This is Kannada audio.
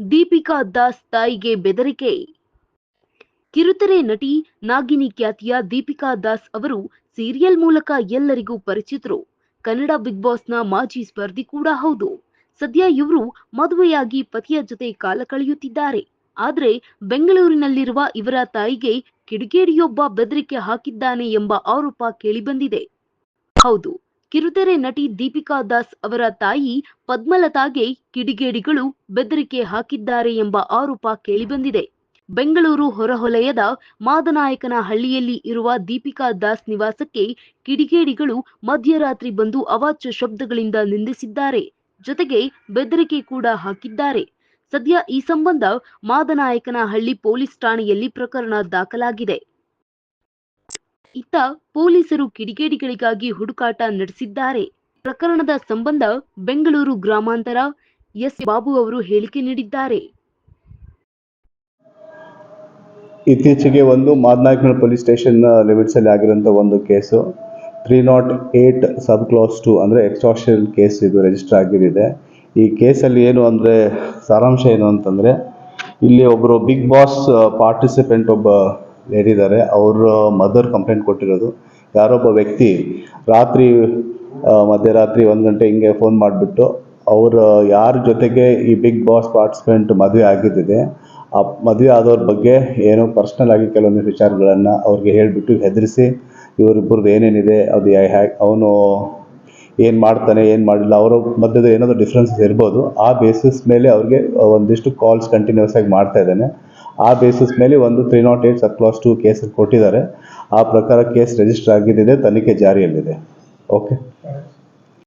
ದೀಪಿಕಾ ದಾಸ್ ತಾಯಿಗೆ ಬೆದರಿಕೆ. ಕಿರುತೆರೆ ನಟಿ ನಾಗಿನಿ ಖ್ಯಾತಿಯ ದೀಪಿಕಾ ದಾಸ್ ಅವರು ಸೀರಿಯಲ್ ಮೂಲಕ ಎಲ್ಲರಿಗೂ ಪರಿಚಿತರು. ಕನ್ನಡ ಬಿಗ್ ಬಾಸ್ನ ಮಾಜಿ ಸ್ಪರ್ಧಿ ಕೂಡ ಹೌದು. ಸದ್ಯ ಇವರು ಮದುವೆಯಾಗಿ ಪತಿಯ ಜೊತೆ ಕಾಲ ಕಳೆಯುತ್ತಿದ್ದಾರೆ. ಆದರೆ ಬೆಂಗಳೂರಿನಲ್ಲಿರುವ ಇವರ ತಾಯಿಗೆ ಕಿಡಿಗೇಡಿಯೊಬ್ಬ ಬೆದರಿಕೆ ಹಾಕಿದ್ದಾನೆ ಎಂಬ ಆರೋಪ ಕೇಳಿಬಂದಿದೆ. ಹೌದು. ಕಿರುತೆರೆ ನಟಿ ದೀಪಿಕಾ ದಾಸ್ ಅವರ ತಾಯಿ ಪದ್ಮಲತಾಗೆ ಕಿಡಿಗೇಡಿಗಳು ಬೆದರಿಕೆ ಹಾಕಿದ್ದಾರೆ ಎಂಬ ಆರೋಪ ಕೇಳಿಬಂದಿದೆ. ಬೆಂಗಳೂರು ಹೊರವಲಯದ ಮಾದನಾಯಕನ ಹಳ್ಳಿಯಲ್ಲಿ ಇರುವ ದೀಪಿಕಾ ದಾಸ್ ನಿವಾಸಕ್ಕೆ ಕಿಡಿಗೇಡಿಗಳು ಮಧ್ಯರಾತ್ರಿ ಬಂದು ಅವಾಚ್ಯ ಶಬ್ದಗಳಿಂದ ನಿಂದಿಸಿದ್ದಾರೆ. ಜೊತೆಗೆ ಬೆದರಿಕೆ ಕೂಡ ಹಾಕಿದ್ದಾರೆ. ಸದ್ಯ ಈ ಸಂಬಂಧ ಮಾದನಾಯಕನ ಹಳ್ಳಿ ಪೊಲೀಸ್ ಠಾಣೆಯಲ್ಲಿ ಪ್ರಕರಣ ದಾಖಲಾಗಿದೆ. ಇತ್ತ ಪೊಲೀಸರು ಕಿಡಿಗೇಡಿಗಳಿಗಾಗಿ ಹುಡುಕಾಟ ನಡೆಸಿದ್ದಾರೆ. ಪ್ರಕರಣದ ಸಂಬಂಧ ಬೆಂಗಳೂರು ಗ್ರಾಮಾಂತರ ಎಸ್ ಬಾಬು ಅವರು ಹೇಳಿಕೆ ನೀಡಿದ್ದಾರೆ. ಇತ್ತೀಚೆಗೆ ಒಂದು ಮಾದನಾಯಕನ ಪೊಲೀಸ್ ಸ್ಟೇಷನ್ ಲಿಮಿಟ್ಸಲ್ಲಿ ಆಗಿರೋಂಥ ಒಂದು case. Three nought eight sub class two ಅಂದರೆ ಎಕ್ಸ್ಟ್ರಾಷನ್ ಕೇಸ್ ಇದು ರಿಜಿಸ್ಟರ್ ಆಗಿದೆ ಈ ಕೇಸಲ್ಲಿ ಏನು ಅಂದರೆ ಸಾರಾಂಶ ಏನು ಅಂತಂದರೆ, ಇಲ್ಲಿ ಒಬ್ಬರು ಬಿಗ್ ಬಾಸ್ ಪಾರ್ಟಿಸಿಪೆಂಟ್ ಒಬ್ಬ ಲೇಡಿ ಅವರ ಮದರ್ ಕಂಪ್ಲೇಂಟ್ ಕೊಟ್ಟಿರೋದು. ಯಾರೊಬ್ಬ ವ್ಯಕ್ತಿ ರಾತ್ರಿ ಮಧ್ಯರಾತ್ರಿ ಒಂದು ಗಂಟೆ ಹಿಂಗೆ ಫೋನ್ ಮಾಡಿಬಿಟ್ಟು ಅವರು ಯಾರ ಜೊತೆಗೆ ಈ ಬಿಗ್ ಬಾಸ್ ಪಾರ್ಟಿಸಿಪೆಂಟ್ ಮದುವೆ ಆಗಿದ್ದಿದೆ, ಆ ಮದುವೆ ಆದವ್ರ ಬಗ್ಗೆ ಏನೋ ಪರ್ಸ್ನಲ್ ಆಗಿ ಕೆಲವೊಂದು ವಿಚಾರಗಳನ್ನು ಅವ್ರಿಗೆ ಹೇಳಿಬಿಟ್ಟು ಹೆದರಿಸಿ ಇವರಿಬ್ಬರದ್ದು ಏನೇನಿದೆ, ಅದು ಅವನು ಏನು ಮಾಡ್ತಾನೆ, ಏನು ಮಾಡಿಲ್ಲ, ಅವರ ಮಧ್ಯದ ಏನಾದರೂ ಡಿಫ್ರೆನ್ಸಸ್ ಇರ್ಬೋದು, ಆ ಬೇಸಿಸ್ ಮೇಲೆ ಅವ್ರಿಗೆ ಒಂದಿಷ್ಟು ಕಾಲ್ಸ್ ಕಂಟಿನ್ಯೂಸ್ ಆಗಿ ಮಾಡ್ತಾ ಇದ್ದಾನೆ. ಆ ಬೇಸಿಸ್ ಮೇಲೆ ಒಂದು three naught eight sub two case ಕೊಟ್ಟಿದ್ದಾರೆ. ಆ ಪ್ರಕಾರ ಕೇಸ್ ರಿಜಿಸ್ಟರ್ ಆಗಿದ್ದಿದೆ, ತನಿಖೆ ಜಾರಿಯಲ್ಲಿದೆ. ಓಕೆ